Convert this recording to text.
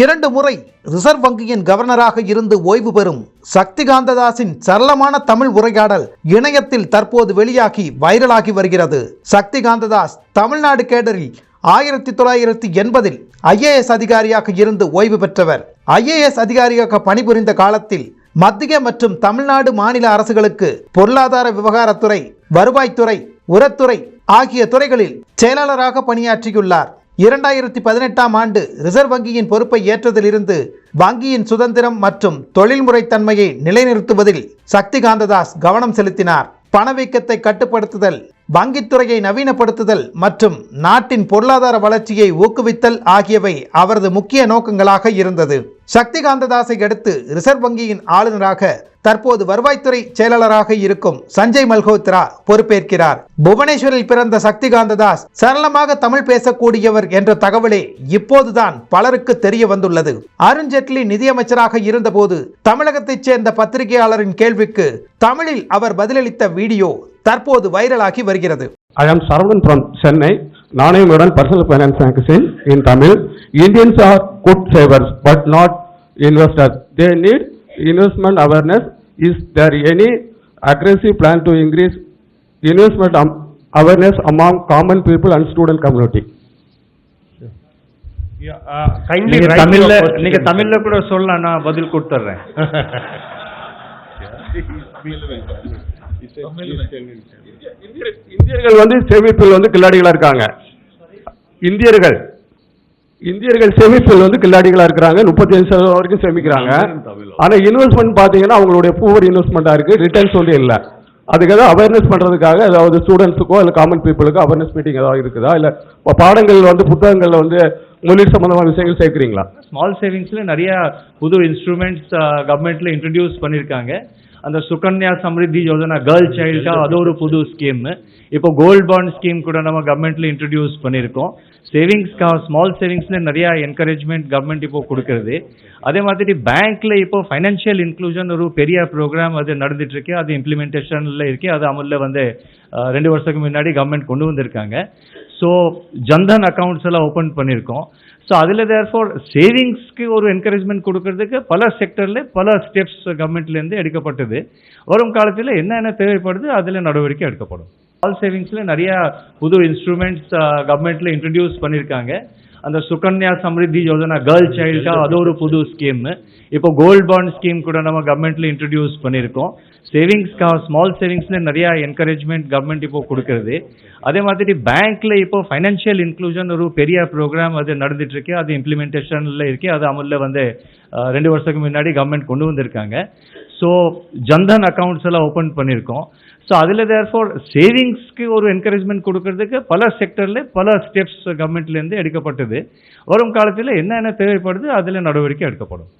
இரண்டு முறை ரிசர்வ் வங்கியின் கவர்னராக இருந்து ஓய்வு பெறும் சக்திகாந்ததாஸின் சரளமான தமிழ் உரையாடல் இணையத்தில் தற்போது வெளியாகி வைரலாகி வருகிறது. சக்திகாந்ததாஸ் தமிழ்நாடு கேடரில் ஆயிரத்தி தொள்ளாயிரத்தி எண்பதில் ஐஏஎஸ் அதிகாரியாக இருந்து ஓய்வு பெற்றவர். ஐஏஎஸ் அதிகாரியாக பணிபுரிந்த காலத்தில் மத்திய மற்றும் தமிழ்நாடு மாநில அரசுகளுக்கு பொருளாதார விவகாரத்துறை வருவாய்த்துறை உரத்துறை ஆகிய துறைகளில் செயலாளராக பணியாற்றியுள்ளார். இரண்டாயிரத்தி பதினெட்டாம் ஆண்டு ரிசர்வ் வங்கியின் பொறுப்பை ஏற்றதிலிருந்து வங்கியின் சுதந்திரம் மற்றும் தொழில்முறை தன்மையை நிலைநிறுத்துவதில் சக்திகாந்ததாஸ் கவனம் செலுத்தினார். பணவீக்கத்தை கட்டுப்படுத்துதல் வங்கித்துறையை நவீனப்படுத்துதல் மற்றும் நாட்டின் பொருளாதார வளர்ச்சியை ஊக்குவித்தல் ஆகியவை அவரது முக்கிய நோக்கங்களாக இருந்தது. சக்திகாந்ததாஸை அடுத்து ரிசர்வ் வங்கியின் ஆளுநராக தற்போது வருவாய்த்துறை செயலாளராக இருக்கும் சஞ்சய் மல்ஹோத்ரா பொறுப்பேற்கிறார். புவனேஸ்வரில் பிறந்த சக்திகாந்ததாஸ் சரளமாக தமிழ் பேசக்கூடியவர் என்ற தகவலே இப்போதுதான் பலருக்கு தெரிய வந்துள்ளது. அருண்ஜேட்லி நிதியமைச்சராக இருந்தபோது தமிழகத்தைச் சேர்ந்த பத்திரிகையாளரின் கேள்விக்கு தமிழில் அவர் பதிலளித்த வீடியோ தற்போது வைரலாகி வருகிறது I am Saravanan from Chennai, நாணயமுடன் personal finance magazine in Tamil. Indians are good savers but not investors. They need investment awareness. Is there any aggressive plan to increase investment am- awareness among common people and student community? Kindly நீங்க தமிழ்ல நீங்க தமிழ்ல கூட சொல்லலாம் நான் பதில் கொடுத்துட்றேன் இந்தியர்- இந்தியர்கள் வந்து சேமிப்பில் வந்து கில்லாடிகளா இருக்காங்க. இந்தியர்கள் இந்தியர்கள் சேமிப்பில் வந்து கில்லாடிகளா இருக்கிறாங்க. முப்பத்தி அஞ்சு சதவீதம் வரைக்கும் சேமிக்கிறாங்க. ஆனா இன்வெஸ்ட்மெண்ட் பாத்தீங்கன்னா அவங்களுடைய பூவர் இன்வெஸ்ட்மெண்டா இருக்கு. ரிட்டர்ன்ஸ் வந்து இல்ல. அதுக்காக அவேர்னஸ் பண்றதுக்காக அதாவது ஸ்டூடெண்ட்ஸுக்கோ இல்ல காமன் பீப்புளுக்கோ அவேர்னஸ் மீட்டிங் ஏதாவது இருக்குதா? இல்ல இப்ப பாடங்கள் வந்து புத்தகங்கள்ல வந்து முதலீடு சம்பந்தமான விஷயங்கள் சேர்க்கிறீங்களா? ஸ்மால் சேவிங்ஸ்ல நிறைய புது இன்ஸ்ட்ருமெண்ட்ஸ் கவர்மெண்ட்ல இன்ட்ரடியூஸ் பண்ணிருக்காங்க அந்த சுகன்யா சம்ரித்தி யோஜனா கேர்ள் சைல்டா அது ஒரு புது ஸ்கீம் இப்போ கோல்ட் பாண்ட் ஸ்கீம் கூட நம்ம கவர்மெண்ட்ல இன்ட்ரடியூஸ் பண்ணியிருக்கோம் சேவிங்ஸ்க்கா ஸ்மால் சேவிங்ஸ்ல நிறைய என்கரேஜ்மெண்ட் கவர்மெண்ட் இப்போ கொடுக்கறது அதே மாதிரி பேங்க்ல இப்போ ஃபைனான்சியல் இன்க்ளூஷன் ஒரு பெரிய ப்ரோக்ராம் அது நடந்துட்டு இருக்கு அது இம்ப்ளிமெண்டேஷன்ல இருக்கு அது அமல்ல வந்து ரெண்டு வருஷத்துக்கு முன்னாடி கவர்மெண்ட் கொண்டு வந்திருக்காங்க ஸோ ஜன்தன் அக்கௌண்ட்ஸ் எல்லாம் ஓப்பன் பண்ணியிருக்கோம் ஸோ அதில் தேர்ஃபோர் சேவிங்ஸ்க்கு ஒரு என்கரேஜ்மெண்ட் கொடுக்கறதுக்கு பல செக்டரில் பல ஸ்டெப்ஸ் கவர்மெண்ட்லேருந்து எடுக்கப்பட்டது. வரும் காலத்தில் என்னென்ன தேவைப்படுது அதில் நடவடிக்கை எடுக்கப்படும். ஆல் சேவிங்ஸில் நிறையா புது இன்ஸ்ட்ருமெண்ட்ஸ் கவர்மெண்ட்டில் இன்ட்ரடியூஸ் பண்ணியிருக்காங்க அந்த சுகன்யா சம்ரித்தி யோஜனா கேர்ள் சைல்டா அது ஒரு புது ஸ்கீம் இப்போ கோல்ட் பாண்ட் ஸ்கீம் கூட நம்ம கவர்மெண்ட்ல இன்ட்ரடியூஸ் பண்ணியிருக்கோம் சேவிங்ஸ்க்கா ஸ்மால் சேவிங்ஸ்ல நிறைய என்கரேஜ்மெண்ட் கவர்மெண்ட் இப்போ கொடுக்கறது அதே மாதிரி பேங்க்ல இப்போ ஃபைனான்சியல் இன்க்ளூஷன் ஒரு பெரிய ப்ரோக்ராம் அது நடந்துட்டு இருக்கு அது இம்ப்ளிமெண்டேஷன்ல இருக்கு அது அமல்ல வந்து ரெண்டு வருஷத்துக்கு முன்னாடி கவர்மெண்ட் கொண்டு வந்திருக்காங்க ஸோ ஜன்தன் அக்கௌண்ட்ஸ் எல்லாம் ஓப்பன் பண்ணியிருக்கோம் ஸோ அதில் தேர்ஃபோர் சேவிங்ஸ்க்கு ஒரு என்கரேஜ்மெண்ட் கொடுக்கறதுக்கு பல செக்டரில் பல ஸ்டெப்ஸ் கவர்மெண்ட்லேருந்து எடுக்கப்பட்டது. வரும் காலத்தில் என்னென்ன தேவைப்படுது அதில் நடவடிக்கை எடுக்கப்படும்.